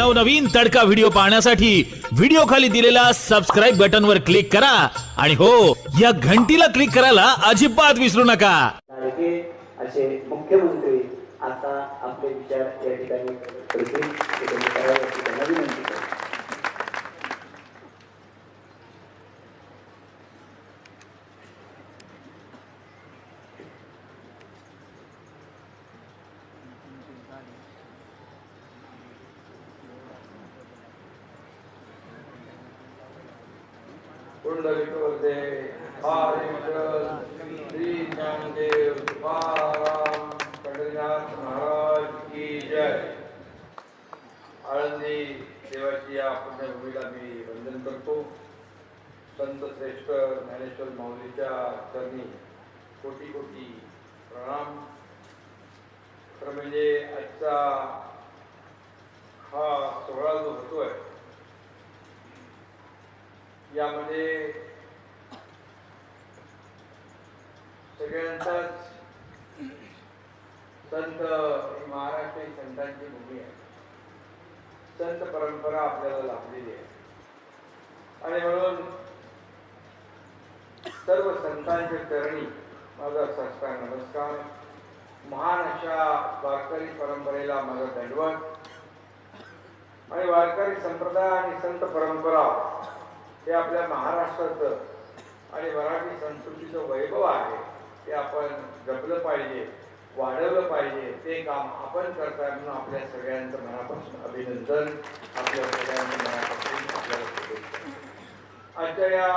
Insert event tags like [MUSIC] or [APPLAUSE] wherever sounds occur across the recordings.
नवनवीन तडका व्हिडिओ पाहण्यासाठी व्हिडिओ खाली दिलेल्या सबस्क्राईब बटन वर क्लिक करा. आणि हो या घंटीला क्लिक करायला अजिबात विसरू नका. असे मुख्यमंत्री आता आपले विचार या ठिकाणी करतील ते त्यांनी करावे श्री ज्ञानदेव तुकाराम पंढरीनाथ महाराज की जय आळंदी देवाची या पुण्यभूमीला मी वंदन करतो. संत श्रेष्ठ ज्ञानेश्वर माऊलीच्या चरणी कोटी कोटी प्रणाम. खरं म्हणजे आजचा हा सोहळा जो होतोय यामध्ये सगळ्यांचाच संत ही महाराष्ट्र संतांची भूमी आहे. संत परंपरा आपल्याला लाभलेली आहे. आणि म्हणून सर्व संतांच्या चरणी माझा संस्कार नमस्कार. महान अशा वारकरी परंपरेला माझा दंडवत. आणि वारकरी संप्रदाय आणि संत परंपरा हे आपल्या महाराष्ट्राचं आणि मराठी संस्कृतीचं वैभव आहे ते आपण जपलं पाहिजे वाढवलं पाहिजे ते काम आपण करताय म्हणून आपल्या सगळ्यांचं मनापासून अभिनंदन आपल्या सगळ्यांचं मनापासून आपल्याला शुभेच्छा. आजच्या या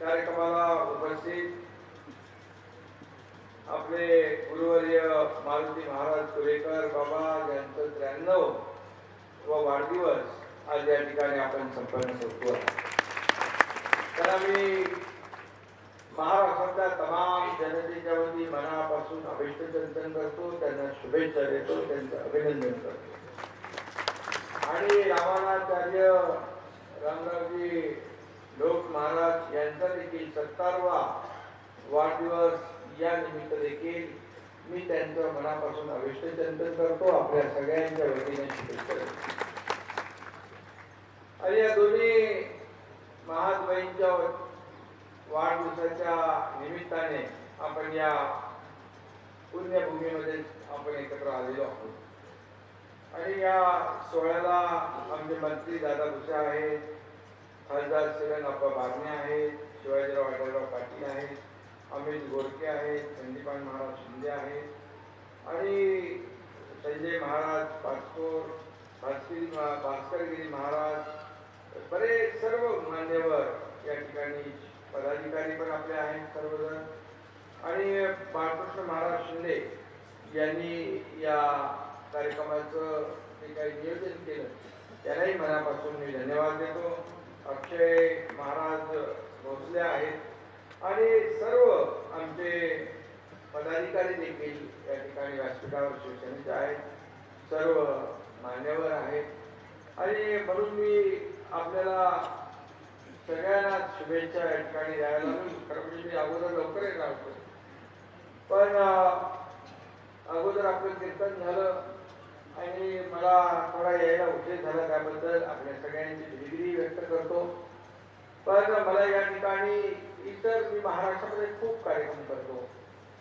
कार्यक्रमाला उपस्थित आपले गुरुवर्य मारुती महाराज कुरेकर बाबा यांचं त्र्याण्णव व वाढदिवस आज या ठिकाणी आपण संपन्न करतो तर आम्ही महाराष्ट्रातल्या तमाम जनतेच्या वती मनापासून अभिष्टचिंतन करतो त्यांना शुभेच्छा देतो त्यांचं अभिनंदन करतो. आणि रामानाचार्य रामरावजी लोक महाराज यांचा देखील सत्तारवा वाढदिवस या निमित्त देखील मी त्यांच्या मनापासून अभिष्ट चिंतन करतो आपल्या सगळ्यांच्या वतीने शुभेच्छा आणि या दोन्ही महात्माईंच्या वाढदिवसाच्या निमित्ताने आपण या पुण्यभूमीमध्ये आपण एकत्र आलेलो आहोत. आणि या सोहळ्याला आमचे मंत्री दादा भुसे आहेत खासदार शिवनप्पा बागणे आहेत शिवाजीराव आढळराव पाटील आहेत अमित गोरके आहेत संदीपान महाराज शिंदे आहेत आणि संजय महाराज पाचपोर भास्करी भास्करगिरी महाराज बरेच सर्व मान्यवर या ठिकाणी पदाधिकारी पण आपले आहेत सर्वजण. आणि बाळकृष्ण महाराज शिंदे यांनी या कार्यक्रमाचं जे काही नियोजन केलं त्यालाही मनापासून मी धन्यवाद देतो. अक्षय महाराज भोसले आहेत. आणि सर्व आमचे पदाधिकारी देखील या ठिकाणी व्यासपीठावर शिवसेनेचे आहेत. सर्व मान्यवर आहेत. आणि म्हणून मी आपल्याला सगळ्यांना शुभेच्छा या ठिकाणी द्यायला खरं म्हणजे मी अगोदर लवकर येणार होतो. पण अगोदर आपलं कीर्तन झालं आणि मला थोडा यायला उशीर झाला त्याबद्दल आपल्या सगळ्यांची दिलगिरी व्यक्त करतो. पण मला या ठिकाणी इतर मी महाराष्ट्रामध्ये खूप कार्यक्रम करतो.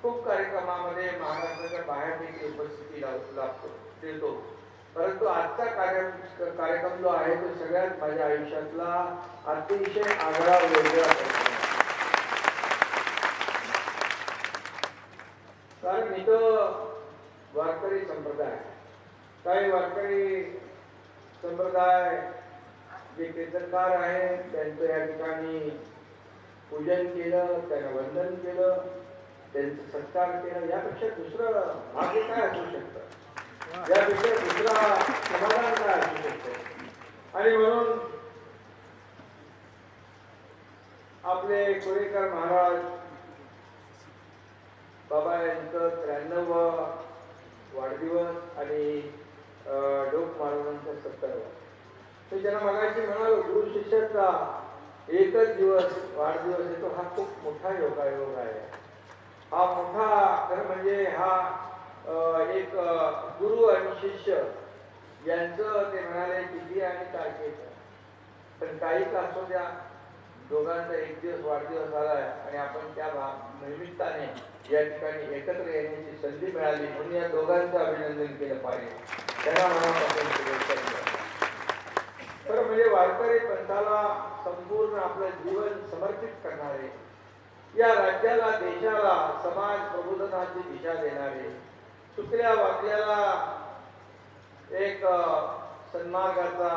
खूप कार्यक्रमामध्ये महाराष्ट्राच्या बाहेर देखील उपस्थिती लाव- देतो. परंतु आजचा कार्य कार्यक्रम जो आहे तो सगळ्यात माझ्या आयुष्यातला अतिशय आगळा वेगळा कारण इथं वारकरी संप्रदाय. काही वारकरी संप्रदाय जे कीर्तनकार आहेत त्यांचं या ठिकाणी पूजन केलं त्याला वंदन केलं त्यांचं सत्कार केलं यापेक्षा दुसरं भाग्य काय असू शकतं? यापेक्षा दुसरा समाधान काय असू शकतं? आणि म्हणून आपले कोरेकर महाराज बाबा यांचं त्र्याण्णव वाढदिवस आणि डोक मालवणांचा सत्तरवा मी ज्यांना मगाशी म्हणालो गुरु शिष्याचा एकच दिवस वाढदिवस येतो हा खूप मोठा योगायोग आहे. हा मोठा खरं म्हणजे हा एक गुरु आणि शिष्य यांचं ते म्हणाले किती आणि तारखेचं पण काही का असू द्या दोघांचा एक दिवस वाढदिवस आलाय आणि आपण त्या निमित्ताने या ठिकाणी एकत्र येण्याची संधी मिळाली म्हणून या दोघांचं अभिनंदन केलं पाहिजे. त्यांना मनापासून तर म्हणजे वारकरी पंथाला संपूर्ण आपलं जीवन समर्पित करणारे या राज्याला देशाला समाज प्रबोधनाची दिशा देणारे चुकल्या वाकल्याला एक सन्मार्गाचा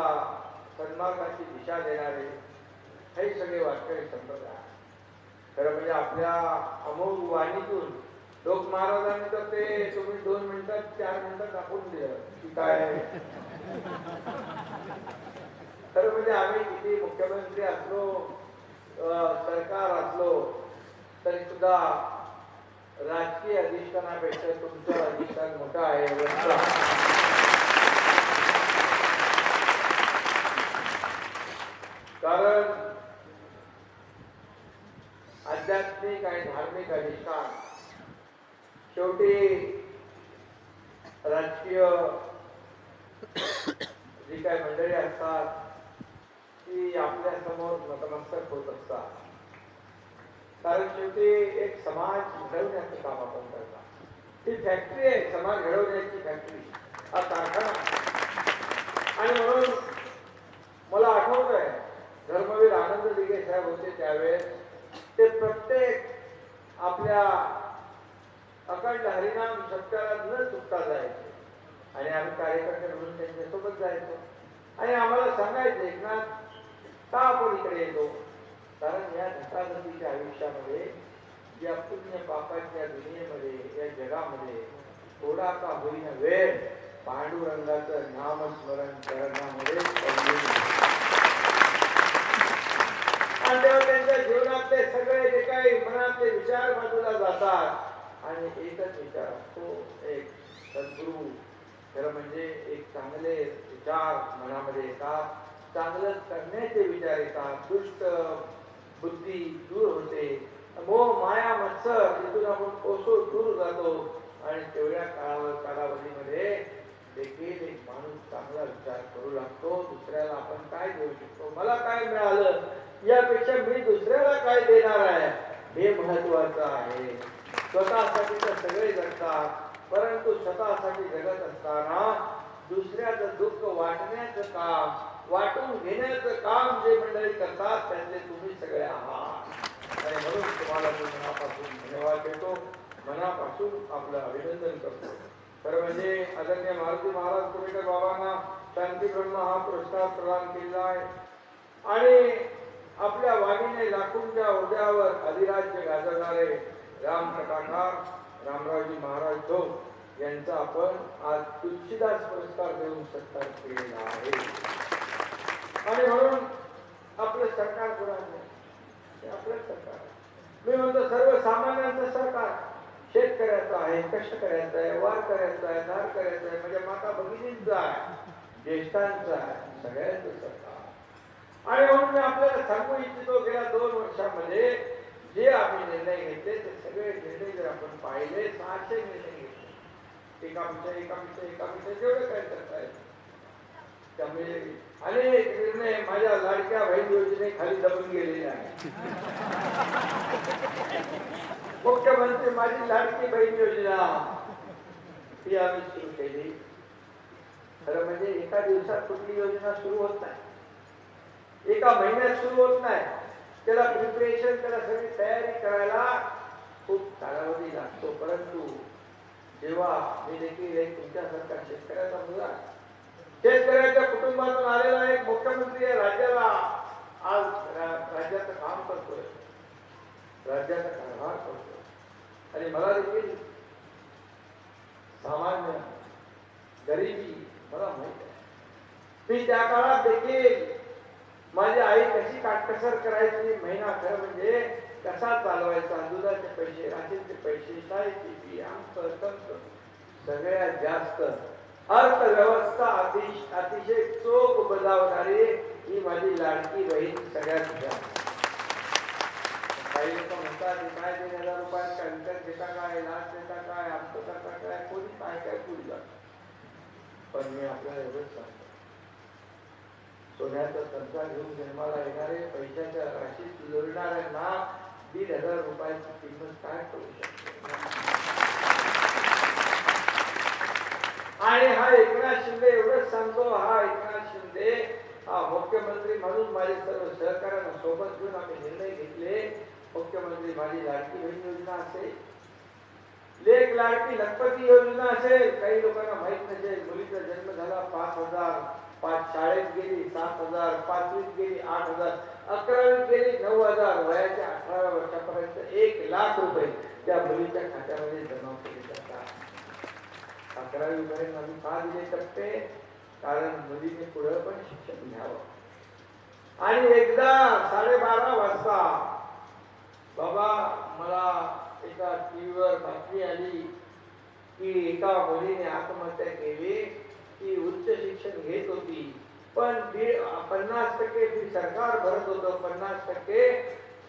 सन्मार्गाची दिशा देणारे हे सगळे वारकरी संप्रदाय खरं म्हणजे आपल्या अमोघ वाणीतून लोक महाराजांनी तर ते तुम्ही दोन मिनिटात चार मिनिटात दाखवून दिलं की काय खरं म्हणजे आम्ही किती मुख्यमंत्री असलो सरकार असलो तरी सुद्धा राजकीय अधिष्ठानापेक्षा तुमचं अधिष्ठान मोठं आहे. कारण आध्यात्मिक आणि धार्मिक अधिष्ठान शेवटी राजकीय जी काही मंडळी असतात की आपल्यासमोर नतमस्तक होत असतात. कारण शेवटी एक समाज घडवण्याचं काम आपण करतात ही फॅक्टरी आहे समाज घडवण्याची फॅक्टरी हा कारखाना. आणि म्हणून मला आठवत आहे धर्मवीर आनंद दिघे साहेब होते त्यावेळेस. ते प्रत्येक आपल्या अखंड हरिनाम सत्कारात न चुकता जायचे. आणि आम्ही कार्यकर्ते म्हणून त्यांच्यासोबत जायचो. आणि आम्हाला सांगायचं एकनाथ का आपण इकडे येतो कारण या धकाधकीच्या आयुष्यामध्ये या पुण्य पापाच्या दुनियेमध्ये या जगामध्ये थोडा का होईना वेळ पांडुरंगाचं नामस्मरण करण्यामध्ये आणि तेव्हा त्यांच्या जीवनातले सगळे जे काही मनातले विचार बाजूला जातात आणि एकच विचार असतो एक सद्गुरू. खरं म्हणजे एक चांगले विचार मनामध्ये येतात. चांगलं करण्याचे विचार येतात दुष्ट बुद्धी दूर होते. मोह माया मत्सर तिथून आपण कोसो दूर जातो. आणि तेवढ्या काळावर कालावधीमध्ये देखील एक माणूस चांगला विचार करू लागतो. दुसऱ्याला आपण काय देऊ शकतो? मला काय मिळालं? यापेक्षा मी दुसऱ्याला काय देणार आहे? हे महत्वाचं आहे. स्वतःसाठी तर सगळे जगतात परंतु स्वतःसाठी जगत असताना दुसऱ्याचं दुःख वाटण्याचं काम वाटून घेण्याचं काम जे मंडळी करतात त्यांचे तुम्ही सगळे आहात आणि म्हणून तुम्हाला मी मनापासून धन्यवाद देतो. मनापासून आपलं अभिनंदन करतो. खरं म्हणजे आदरणीय मारुती महाराज कुरेकर बाबांना शांती ब्रह्म हा पुरस्कार प्रदान केलेला आहे. आणि आपल्या वाणीने लाखोंच्या उद्यावर अधिराज्य गाजवणारे राम प्रकाकार रामरावजी महाराज धोम यांचा आपण आज तुलसीदास पुरस्कार देऊन सत्कार केलेला आहे. आणि म्हणून आपलं सरकार कोणाचं आपलं सरकार. मी म्हणतो सर्वसामान्यांचं सरकार शेतकऱ्याचं आहे कष्टकऱ्याचं आहे वार करायचं आहे धार करायचं आहे म्हणजे माता भगिनींचं आहे ज्येष्ठांचं आहे सगळ्यांचं सरकार. आणि म्हणून मी आपल्याला सांगू इच्छितो गेल्या दोन वर्षामध्ये जे आम्ही निर्णय घेतले ते सगळे निर्णय जर आपण पाहिले सहाशे निर्णय घेतले. एका विषय एका विषय एका विषय जेवढे काय करता येईल. त्यामुळे अनेक निर्णय माझ्या लाडक्या बहीण योजनेखाली दबून गेलेले आहे मुख्यमंत्री माझी लाडकी बहीण योजना ही आम्ही सुरू केली. खरं म्हणजे एका दिवसात कुठली योजना सुरू होत नाही. एका महिन्यात सुरू होत नाही. त्याला प्रिपरेशन त्याला सगळी तयारी करायला खूप कालावधी लागतो. परंतु जेव्हा मी देखील एक तुमच्यासारखा शेतकऱ्याचा मुलगा शेतकऱ्यांच्या कुटुंबातून आलेला एक मुख्यमंत्री आहे राज्याला. आज राज्याचं काम करतोय. राज्याचा कारभार करतोय. आणि मला देखील सामान्य गरिबी मला माहीत आहे. मी त्या काळात देखील माझी आई कशी काटकसर करायची महिना खरं म्हणजे कसा चालवायचा दुधाचे पैसे राशीचे पैसे शाळेची फी आमचं तंत्र सगळ्यात जास्त अर्थव्यवस्था अतिशय अतिशय चोख बजावणारी ही माझी लाडकी बहीण सगळ्यात जास्त काही लोक म्हणतात काय तीन हजार रुपयात काय विकत घेता काय? लाच देता काय? आमचं करता काय? कोणी काय काय पुढे पण मी आपल्याला एवढंच सांगतो. सोन्याचा तंत्र घेऊन जन्माला येणारे पैशाच्या राशीत लोळणाऱ्यांना दीड हजार रुपयाची किंमत काय करू शकते? आणि हा एकनाथ शिंदे एवढंच सांगतो हा एकनाथ शिंदे हा मुख्यमंत्री म्हणून माझे सर्व सहकार्यांना सोबत घेऊन आम्ही निर्णय घेतले. मुख्यमंत्री माझी लाडकी बहीण योजना असेल लेख लाडकी लखपती योजना असेल काही लोकांना माहीत नसेल मुलीचा जन्म झाला पाच हजार पाच शाळेत गेली सात हजार पाचवीत गेली आठ हजार अकरावीत गेली नऊ हजार वयाच्या अठराव्या वर्षापर्यंत एक लाख रुपये त्या मुलीच्या खात्यामध्ये जमा केले. अकरावी पर्यंत आम्ही का दिले टप्पे कारण मुलीने पुढे पण शिक्षण घ्यावं. आणि एकदा साडेबारा वाजता बाबा मला एका टीव्हीवर बातमी आली की एका मुलीने आत्महत्या केली ती उच्च शिक्षण घेत होती. पण दीड पन्नास टक्के ती सरकार भरत होतं पन्नास टक्के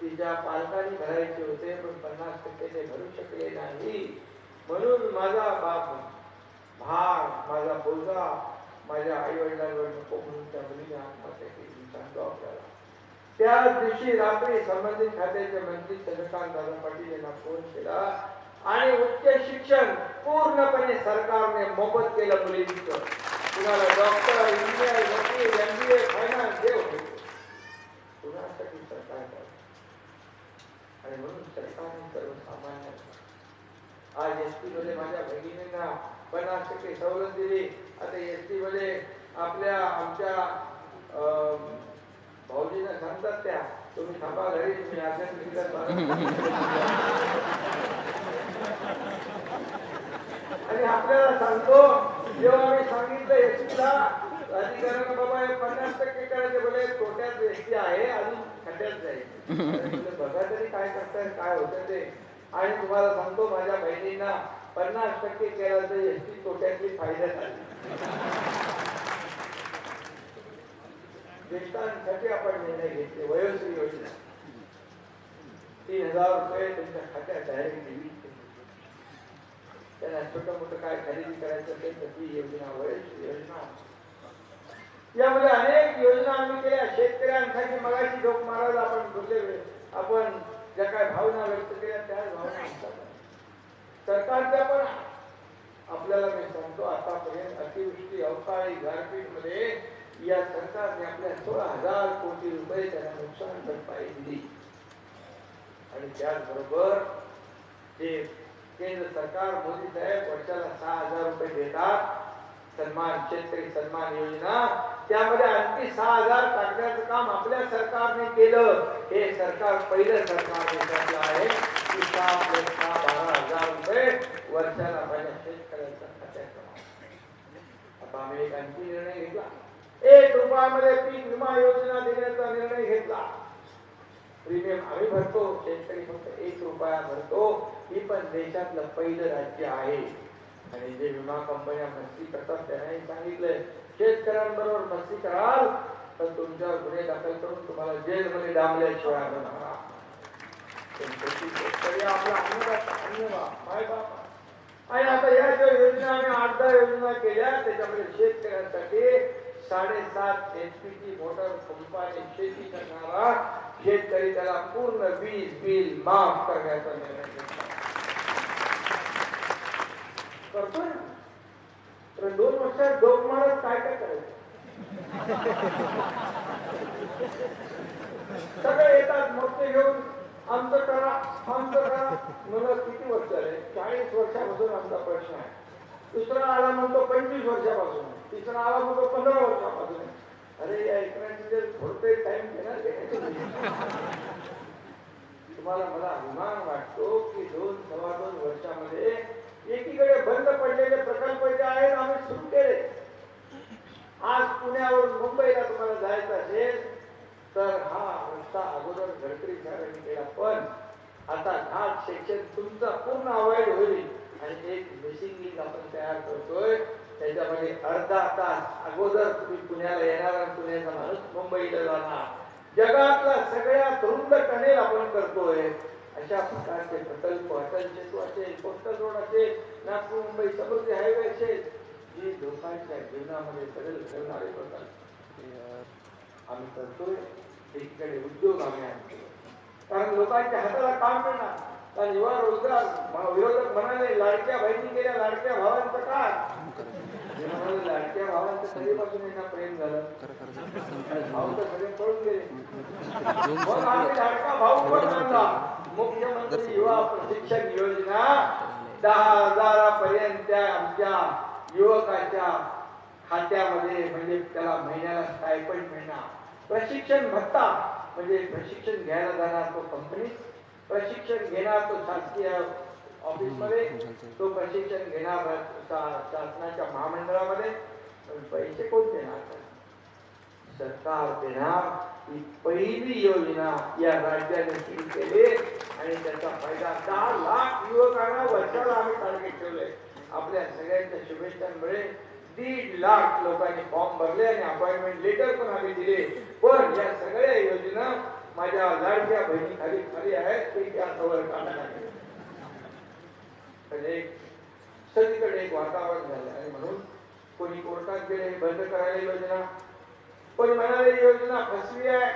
तिच्या पालकांनी भरायचे होते पण पन्नास टक्के ते भरू शकले नाही. म्हणून माझा बाप भाग माझा मुलगा माझ्या आई वडिलांवर नको म्हणून त्या मुलीने आत्महत्या केली. सांगतो आपल्याला. त्या दिवशी रात्री संबंधित खात्याचे मंत्री चंद्रकांत दादा पाटील यांना फोन केला आणि उच्च शिक्षण पूर्णपणे सरकारने मोफत केलं मुलींच. कुणाला डॉक्टर इंजिनियर वकील एमबीए फायनान्स जे होते. कुणासाठी सरकार आणि म्हणून सरकारने सर्वसामान्य आज एस टी मध्ये माझ्या भगिनींना पन्नास टक्के सवलत दिली आता एस टी मध्ये आपल्या आमच्या भाऊजींना सांगतात त्या तुम्ही थांबा घरी तुम्ही आणि आपल्याला सांगतो जेव्हा मी सांगितलं एसटीला अधिकाऱ्यांना बाबा हे पन्नास टक्के करायचे बोले तोट्यात एसटी आहे अजून खड्ड्यात जाईल. [LAUGHS] बघा तरी काय करताय काय होतं ते. आणि तुम्हाला सांगतो माझ्या बहिणींना पन्नास टक्के केला तर एस टी तोट्यातली फायदा झाली. ज्येष्ठांसाठी आपण निर्णय घेतले वयोश्री योजना. तीन हजार रुपये त्यांच्या खात्यात डायरेक्ट दिली त्यांना छोटं मोठं काय खरेदी करायचं ते ती योजना वयोश्री योजना. यामध्ये अनेक योजना आम्ही केल्या. शेतकऱ्यांसाठी मगाशी लोक मारायला आपण बोलले. आपण ज्या काय भावना व्यक्त केल्या त्या भावना सरकारच्या पण आपल्याला मी सांगतो आतापर्यंत अतिवृष्टी अवकाळी गारपीटमध्ये या सरकारने आपल्या सोळा हजार कोटी रुपये त्यांना नुकसान भरपाई दिली आणि त्याचबरोबर जे केंद्र सरकार मोदी साहेब वर्षाला सहा हजार रुपये देतात सन्मान शेतकरी सन्मान योजना त्यामध्ये आणखी सहा हजार टाकण्याचं काम आपल्या सरकारने केलं. हे सरकार पहिलं सरकार आहे. की हजार रुपये वर्षाला माझ्या खात्यात आता आम्ही एक आणखी निर्णय घेतला. एक रुपयामध्ये पीक विमा योजना देण्याचा निर्णय घेतला. प्रीमियम आम्ही भरतो शेतकरी फक्त एक रुपया भरतो. ही पण देशातलं पहिलं राज्य आहे. आणि जे विमा कंपन्या मस्ती करतात त्यांनाही सांगितलंय शेतकऱ्यांबरोबर मस्ती कराल तर तुमच्यावर गुन्हे दाखल करून तुम्हाला जेलमध्ये डांबल्याशिवाय आलं नाही. पण शेवटी शेतकरी आपला अन्नदाता अन्नबाप मायबाप आणि आता या ज्या योजना आम्ही आठ दहा योजना केल्या त्याच्यामध्ये शेतकऱ्यांसाठी साडेसात एच ची मोटर पंपाने शेती करणारा शेतकरी त्याला पूर्ण वीज बिल माफ करण्याचा निर्णय घेतला करतोय तर दोन वर्षात डोक मारत काय काय करायचं सगळे येतात मोठे घेऊन आमचं करा आमचं करा. मला किती वर्ष झाले? चाळीस वर्षापासून आमचा प्रश्न आहे. दुसरा आला म्हणतो पंचवीस वर्षापासून. तिसरा आला म्हणतो पंधरा वर्षापासून. अरे या इकडे थोडं टाइम देणार तुम्हाला मला अभिमान वाटतो की दोन सव्वा दोन वर्षामध्ये एकीकडे बंद पडलेले प्रकल्प जे आहेत आम्ही सुरू केले. आज पुण्यावरून मुंबईला तुम्हाला जायचं असेल तर हा रस्ता अगोदर घरकरी साहेबांनी केला पण आता घाट सेक्शन तुमचा पूर्ण अवॉइड होईल. आणि एक मिसिंग लिंक आपण तयार करतोय. त्याच्यामध्ये अर्धा तास अगोदर तुम्ही पुण्याला येणार पुण्याचा माणूस मुंबईला जाणार. जगातला सगळ्यात रुंद टनेल आपण करतोय. अशा प्रकारचे प्रकल्प अटल सेतू असेल कोस्टल रोड असेल नागपूर मुंबई समृद्धी हायवे असेल जे लोकांच्या जीवनामध्ये बदल करणारे प्रकल्प. आम्ही करतोय. एकीकडे उद्योग आम्ही आणतो. कारण लोकांच्या हाताला काम मिळणार कारण युवा रोजगार विरोधक म्हणाले लाडक्या बहिणी गेल्या लाडक्या भावांचं काय लाडक्या भावांचं कधीपासून यांना प्रेम झालं. भाऊ तर सगळे पळून गेले. मग आम्ही लाडका भाऊ पण आणला. मुख्यमंत्री युवा प्रशिक्षण योजना दहा हजारापर्यंत आमच्या युवकाच्या खात्यामध्ये म्हणजे त्याला महिन्याला स्टायपंड मिळणार. प्रशिक्षण भत्ता म्हणजे प्रशिक्षण घ्यायला जाणार तो कंपनीत प्रशिक्षण घेणार तो शासकीय ऑफिसमध्ये तो प्रशिक्षण घेणार शासनाच्या महामंडळामध्ये. पैसे कोण देणार सरकार देणार ही पहिली योजना या राज्याने सुरू केली आणि त्याचा फायदा दहा लाख युवकांना वर्षाला आम्ही टार्गेट ठेवले आपल्या सगळ्यांच्या शुभेच्छांमुळे दीड लाख लोकांनी फॉर्म भरले आणि अपॉइंटमेंट लेटर पण आम्ही दिले. पण या सगळ्या योजना माझ्या लाडक्या बहिणी खाली खाली आहेत ते त्या कवर काढणार म्हणजे एक सगळीकडे एक वातावरण झालं आणि म्हणून कोणी कोर्टात गेले बंद करायला योजना. कोणी म्हणाले योजना फसवी आहे.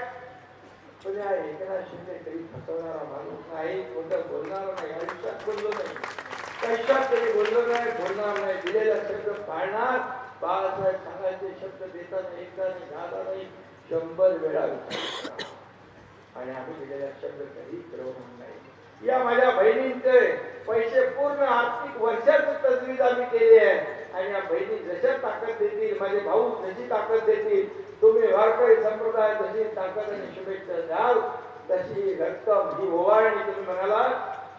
पण या एकनाथ शिंदे तरी फसवणारा माणूस नाही कोणतं बोलणार नाही आयुष्यात बोललो नाही. कशात तरी बोललो नाही बोलणार नाही. दिलेला शब्द पाळणार. बाळासाहेब सांगायचे शब्द देताना एकदा नाही दहा नाही शंभर वेळा आणि आम्ही दिलेला शब्द कधी फिरवणार नाही. या माझ्या बहिणींचे पैसे पूर्ण आर्थिक वर्षाची तजवीज आम्ही केली आहे. आणि या बहिणी जशा ताकद देतील माझे भाऊ जशी ताकद देतील तुम्ही वारकरी संप्रदाय जशी ताकद आणि शुभेच्छा द्याल तशी रक्कम ही ओवाळणी तुम्ही म्हणाला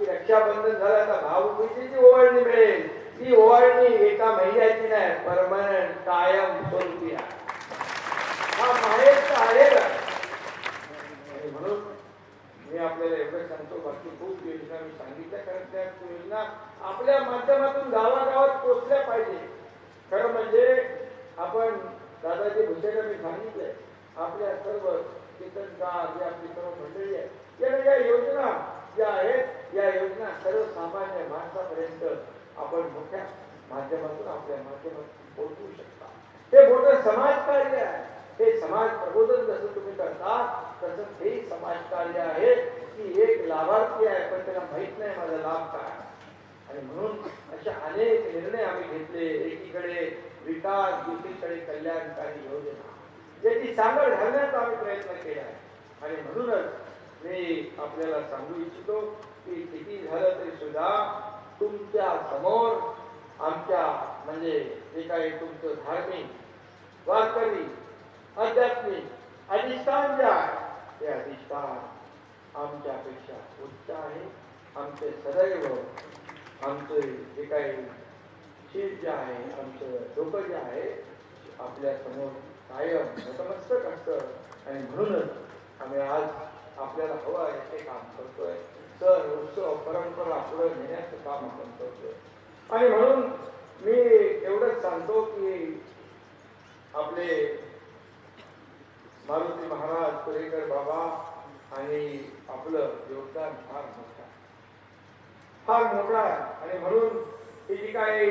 की रक्षाबंधन झालं तर भाऊबीची जी ओवाळणी मिळेल. ती ओवाळणी एका महिन्याची नाही परमनंट कायम स्वरूपी आहे. हा माहेरचा आहे म्हणून मी आपल्याला एवढं सांगतो बाकी खूप योजना मी सांगितल्या कारण त्या योजना आपल्या माध्यमातून गावागावात पोचल्या पाहिजे. खरं म्हणजे आपण दादाजी भुसेकर मी सांगितलंय आपल्या सर्व कीर्तनकार जे आपले सर्व मंडळी आहे या या योजना ज्या आहेत या योजना सर्वसामान्य माणसापर्यंत आपण मोठ्या माध्यमातून आपल्या माध्यमातून पोहोचवू शकता हे मोठं समाजकार्य आहे हे समाज प्रबोधन जसं तुम्ही करता तसं हे समाजकार्य आहे की एक लाभार्थी आहे पण त्याला माहीत नाही माझा लाभ काय आणि म्हणून अशा अनेक निर्णय आम्ही घेतले एकीकडे विकास दुसरीकडे कल्याणकारी योजना. ज्याची सांगड घालण्याचा आम्ही प्रयत्न केला आहे. आणि म्हणूनच मी आपल्याला सांगू इच्छितो की किती झालं तरी सुद्धा तुमच्यासमोर आमच्या म्हणजे जे काही तुमचं धार्मिक वारकरी आध्यात्मिक अधिष्ठान जे आहे ते अधिष्ठान आमच्यापेक्षा उच्च आहे. आमचे सदैव आमचे जे काही शीत जे आहे आमचं डोकं जे आहे आपल्यासमोर कायम नतमस्तक असतं. आणि म्हणूनच आम्ही आज आपल्याला हवं आहे ते काम करतोय. सण उत्सव परंपरा पुढे नेण्याचं काम आपण करतोय. आणि म्हणून मी एवढंच सांगतो की आपले मारुती महाराज पुरेकर बाबा आणि आपलं योगदान फार मोठं फार मोठा आहे. आणि म्हणून ही जी काही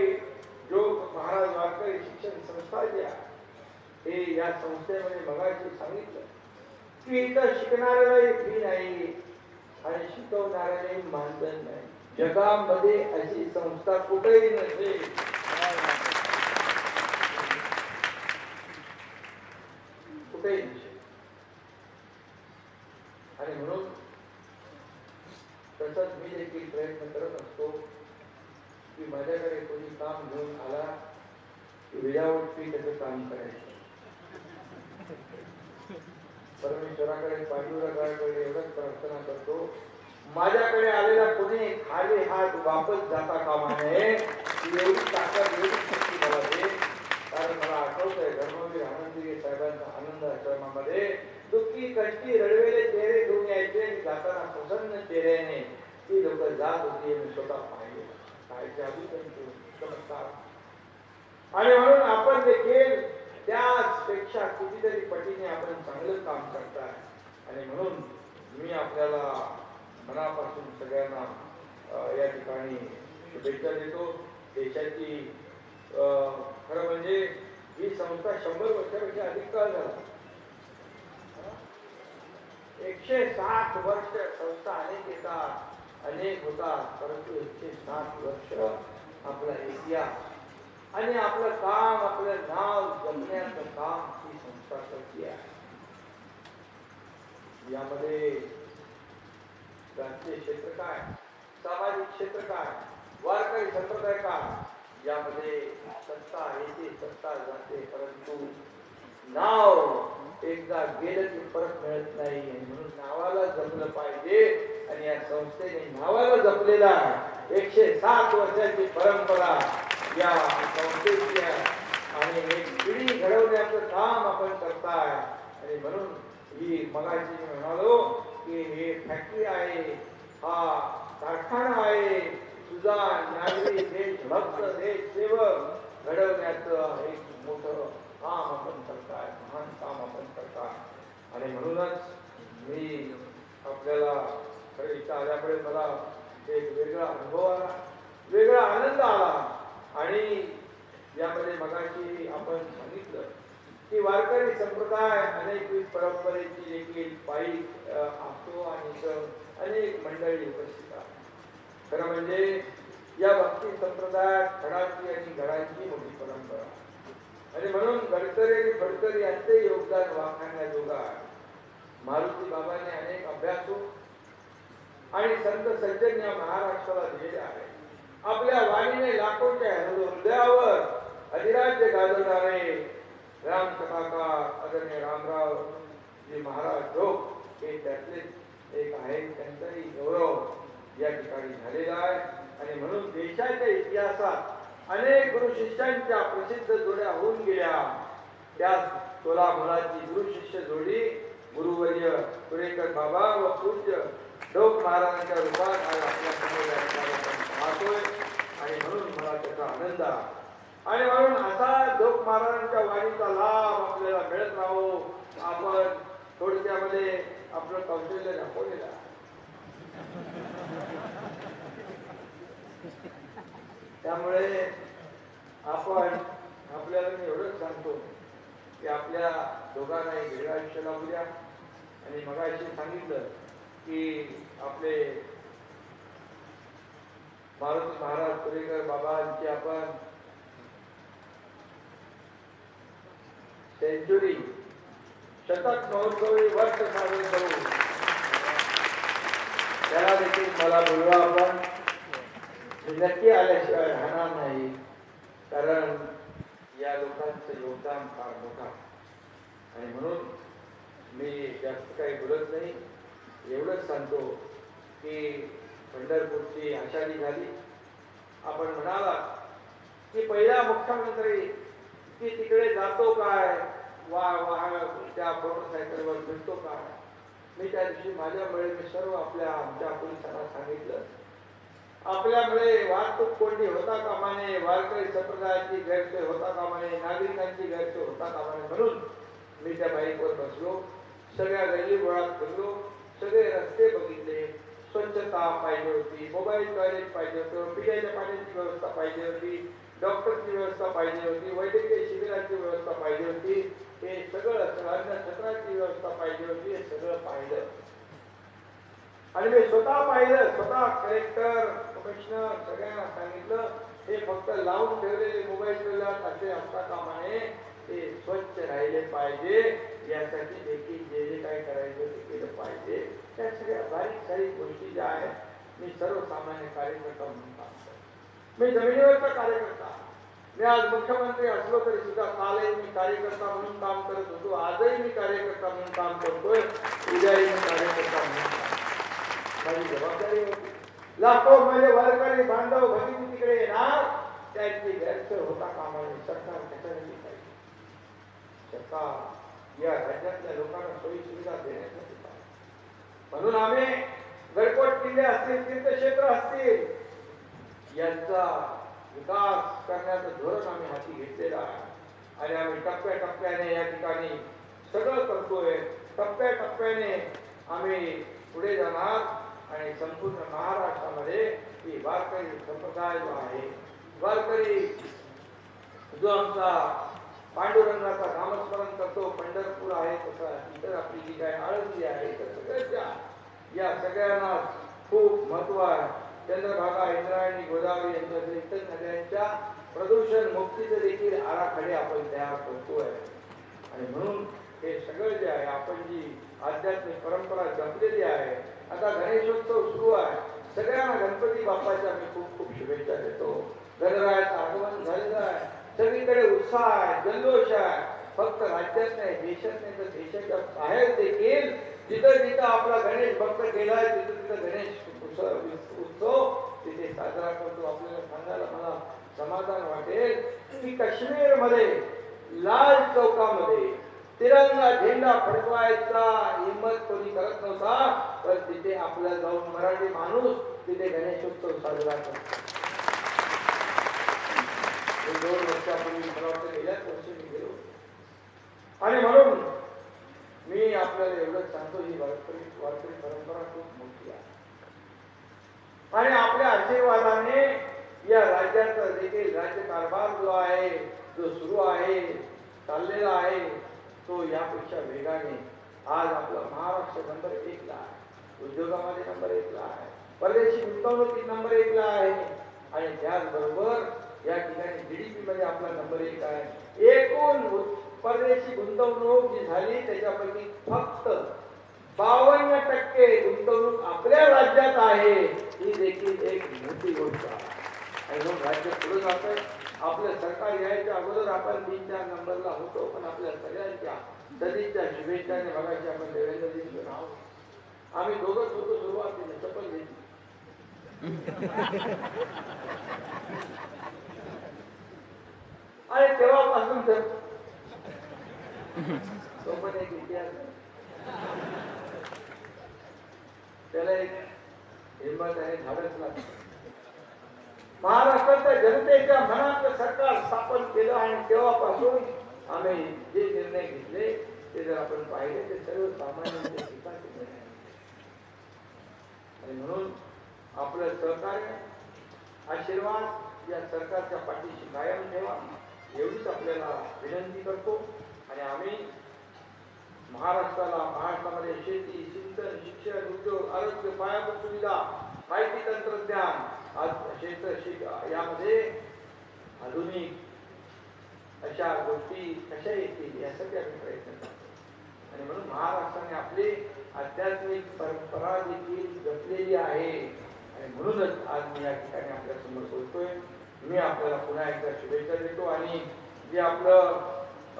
योग महाराज वारकरी शिक्षण संस्था जी आहे हे या संस्थेमध्ये बघायची सांगितलं. की इथं शिकणाऱ्यालाही फी नाही आणि शिकवणाऱ्यालाही मानधन नाही. जगामध्ये अशी संस्था कुठेही नसेल कुठेही नसेल आणि म्हणून तसंच मी देखील प्रयत्न करत असतो की माझ्याकडे कोणी काम घेऊन आला की विदाऊट त्याचं काम करायचं. परमेश्वराकडे पांडुरंगाकडे एवढंच प्रार्थना करतो. माझ्याकडे आलेला कोणी खाली हात वापस जाता कामा नये एवढी ताकद एवढी शक्ती मला दे. कारण मला आठवतंय धर्मवीर आनंदगिरी साहेबांचा आनंद आश्रमामध्ये दुःखी कष्टी रडवेले चेहरे घेऊन यायचे जाताना प्रसन्न चेहऱ्याने ती लोक जात होती मी स्वतः पाहिले काय जादू त्यांची चमत्कार आणि म्हणून आपण देखील त्याच पेक्षा कितीतरी पटीने आपण चांगलं काम करताय. आणि म्हणून मी आपल्याला मनापासून सगळ्यांना या ठिकाणी शुभेच्छा देतो. देशाची खरं म्हणजे ही संस्था शंभर वर्षापेक्षा अधिक काळ झाला. एकशे सात वर्ष संस्था अनेक येतात अनेक होतात परंतु एकशे सात वर्ष आपला इतिहास आणि आपलं काम आपलं नाव जपण्याचं काम ही संस्था करते आहे. यामध्ये राजकीय क्षेत्र काय सामाजिक क्षेत्र काय वारकरी संप्रदाय काय यामध्ये सत्ता येते सत्ता जाते परंतु नाव एकदा गेलं की परत मिळत नाही. म्हणून नावाला जपलं पाहिजे आणि या संस्थेने नावाला जपलेला एकशे सात वर्षाची परंपरा या संस्थेची आणि एक पिढी घडवण्याचं काम आपण करताय. आणि म्हणून ही मगाशी मी म्हणालो की हे फॅक्टरी आहे हा कारखाना आहे. तुझा नागरिक देशभक्त देश सेवक घडवण्याचं एक मोठं काम आपण करताय महान काम आपण करताय. आणि म्हणूनच मी आपल्याला खरं इथं आल्यामुळे मला एक वेगळा अनुभव आला वेगळा आनंद आला. आणि यामध्ये मगाशी आपण सांगितलं की वारकरी संप्रदाय अनेक परंपरेची देखील पायी अ, असतो आणि अनेक मंडळी उपस्थित आहे खरं म्हणजे या भक्ती संप्रदायात खडाची आणि घडांची मोठी परंपरा आणि म्हणून गडकरी आणि फडकरी यांचे योगदान वाखाण्याजोगा आहे. मारुती बाबांनी अनेक अभ्यासू आणि संत सज्जन या महाराष्ट्राला दिलेले आहे आपल्या वाणीने लाखोंच्या हृदयावर अधिराज्य गाजवणारे राम सभाकार आदरणीय रामराव जी महाराज जोग हे त्यातलेच एक आहे त्यांचाही गौरव या ठिकाणी झालेला आहे. आणि म्हणून देशाच्या इतिहासात अनेक गुरु शिष्यांच्या प्रसिद्ध जोड्या होऊन गेल्या. त्या तोला मुलाची गुरु शिष्य जोडी गुरुवर्य पुरेकर बाबा व पूज्य डोक महाराजांच्या रूपात आज आपल्यासमोर पाहतोय. आणि म्हणून मला त्याचा आनंद आणि म्हणून आता डोक महाराजांच्या वाणीचा लाभ आपल्याला मिळत राहो. आपण थोडक्यामध्ये आपलं कौशल्य दाखवलेलं त्यामुळे आपण आपल्याला मी एवढंच सांगतो की आपल्या दोघांना एक वेगळं आयुष्य लावू द्या. आणि मगाशी सांगितलं की आपले भारत महाराज पुरेकर बाबांची आपण सेंचुरी शतक महोत्सवी वर्ष साजरे करू. त्याला देखील मला बोलवा आपण. नक्की आल्याशिवाय राहणार नाही कारण या लोकांचं योगदान फार मोठा आणि म्हणून मी जास्त काही बोलत नाही. एवढंच सांगतो की पंढरपूरची आषाढी झाली. आपण म्हणाला की पहिला मुख्यमंत्री की तिकडे जातो काय? वा वा त्या मोटरसायकलवर फिरतो काय? मी त्या दिवशी माझ्यामुळे मी सर्व आपल्या आमच्या पोलिसांना सांगितलं. आपल्यामुळे वाहतूक कोंडी होता कामा नये वारकरी संप्रदायाची गैरसोय होता कामा नये नागरिकांची गैरसोय होता कामा नये म्हणून मी त्या बाईकवर बसलो. सगळ्या गल्ली गोळात फिरलो. सगळे रस्ते बघितले स्वच्छता पाहिजे होती मोबाईल टॉयलेट पाहिजे होतं पिण्याच्या पाण्याची व्यवस्था पाहिजे होती डॉक्टरची व्यवस्था पाहिजे होती वैद्यकीय शिबिराची व्यवस्था पाहिजे होती हे सगळं अन्न छत्राची व्यवस्था पाहिजे होती हे सगळं पाहिलं. आणि मी स्वतः पाहिलं स्वतः कलेक्टर कमिशनर सगळ्यांना सांगितलं हे फक्त लावून ठेवलेले मोबाईल असे आमचा काम आहे ते स्वच्छ राहिले पाहिजे. यासाठी देखील जे जे काही करायचं ते केलं पाहिजे. त्या सगळ्या बारीक सारीक गोष्टी ज्या आहेत मी सर्वसामान्य कार्यकर्ता म्हणून काम करतो. मी जमिनीवरचा कार्यकर्ता. मी आज मुख्यमंत्री असलो तरी सुद्धा कालही मी कार्यकर्ता म्हणून काम करत होतो. आजही मी कार्यकर्ता म्हणून काम करतोय. उद्याही मी कार्यकर्ता म्हणून माझी जबाबदारी होती. लाखो माझे वारकरी बांधव भगिनी तिकडे येणार. त्यांची गैरसोय होता कामाने सरकार त्याच्यासाठी सरकार या राज्यातल्या लोकांना सोयी सुविधा देण्यासाठी म्हणून आम्ही गडकोट किल्ले असतील तीर्थक्षेत्र असतील यांचा विकास करण्याचं धोरण आम्ही हाती घेतलेलं आहे. आणि आम्ही टप्प्याटप्प्याने या ठिकाणी सगळं करतोय. टप्प्याटप्प्याने आम्ही पुढे जाणार आणि संपूर्ण महाराष्ट्रामध्ये ही वारकरी संप्रदाय जो आहे वारकरी जो आमचा पांडुरंगाचा नामस्मरण करतो पंढरपूर आहे तसा इतर आपली जी काय आळंदी आहे तर सगळ्याच्या या सगळ्यांना खूप महत्त्व आहे. चंद्रभागा इंद्रायणी गोदावरी यांच्या इतर नद्यांच्या प्रदूषण मुक्तीचे देखील आराखडे आपण तयार करतोय. आणि म्हणून हे सगळं जे आहे आपण जी आध्यात्मिक परंपरा जपलेली आहे आता गणेशोत्सव सुरू आहे. सगळ्यांना गणपती बाप्पाच्या मी खूप खूप शुभेच्छा देतो. गणरायाचं आगमन झालेलं आहे. सगळीकडे उत्साह आहे जल्लोष आहे. फक्त राज्यात नाही देशात नाही तर देशाच्या बाहेर देखील जिथं जिथं आपला गणेश भक्त गेलाय तिथं तिथं गणेश उत्सव उत्सव तिथे साजरा करतो. आपल्याला सांगायला मला समाधान वाटेल की काश्मीरमध्ये लाल चौकामध्ये तिरंगा झेंडा फडकवायचा हिंमत कोणी करत नव्हता पण तिथे आपला जाऊन मराठी माणूस तिथे गणेशोत्सव साजरा करतो. दोन वर्षापूर्वी मला वाटतं गेल्याच वर्षी मी गेलो आणि म्हणून मी आपल्याला एवढंच सांगतो ही वारकरी वारकरी परंपरा खूप मोठी आहे. आणि आपल्या आशीर्वादाने या राज्याचा जे काही राज्यकारभार जो आहे जो सुरू आहे चाललेला आहे तो यापेक्षा वेगाने आज आपला महाराष्ट्र नंबर एकला आहे. उद्योगामध्ये नंबर एकला आहे. परदेशी गुंतवणुकीत नंबर एकला आहे. आणि त्याचबरोबर या ठिकाणी जीडीपी मध्ये आपला नंबर एक आहे. एकूण परदेशी गुंतवणूक जी झाली त्याच्यापैकी फक्त बावन्न टक्के गुंतवणूक आपल्या राज्यात आहे ही देखील एक मोठी गोष्ट आहे. आणि म्हणून राज्य पुढे जात आहे आपलं सरकार यायच्या अगोदर आपण तीन चार नंबरला होतो पण आपल्या सगळ्यांच्या सदिच्छा आणि भागाची आपण देवेंद्रजींचं नाव आम्ही दोघंच होतो सुरुवातीने शपथ घेतली. आणि तेव्हापासून तर. तो पण एक इतिहास त्याला एक हिंमत आणि धाडस लागतं. महाराष्ट्राच्या जनतेच्या मनात सरकार स्थापन केलं आणि तेव्हापासून आम्ही जे निर्णय घेतले ते जर आपण पाहिले ते सर्व सामान्यांच्या हिताचे आणि म्हणून आपलं सहकार्य आशीर्वाद या सरकारच्या पाठीशी कायम ठेवा. एवढीच आपल्याला विनंती करतो. आणि आम्ही महाराष्ट्राला महाराष्ट्रामध्ये शेती सिंचन शिक्षण उद्योग आरोग्य पायाभूत सुविधा माहिती तंत्रज्ञान आज क्षेत्र शिक यामध्ये आधुनिक अशा गोष्टी कशा येतील यासाठी आम्ही प्रयत्न करतो. आणि म्हणून महाराष्ट्राने आपली आध्यात्मिक परंपरा देखील जपलेली आहे. आणि म्हणूनच आज मी या ठिकाणी आपल्यासमोर बोलतोय. मी आपल्याला पुन्हा एकदा शुभेच्छा देतो आणि जे आपलं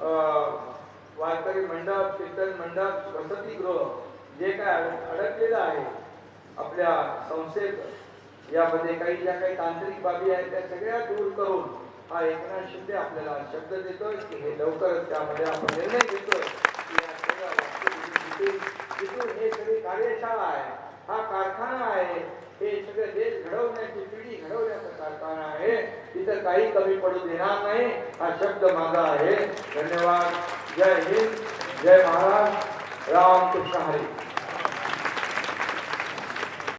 अं, वारकरी मंडप कीर्तन मंडप वसतिगृह जे काय अडकलेलं आहे आपल्या संस्थेत यामध्ये काही ज्या काही तांत्रिक बाबी आहेत त्या सगळ्या दूर करून हा एकनाथ शिंदे आपल्याला शब्द देतोय की हे लवकरच त्यामध्ये आपण निर्णय घेतोय. की हे सगळी कार्यशाळा आहे हा कारखाना आहे हे सगळे देश घडवण्याची पिढी घडवण्याचा कारखाना आहे. तिथं काही कमी पडू देणार नाही. हा शब्द माझा आहे. धन्यवाद. जय हिंद. जय महाराज. रामकृष्ण हरी.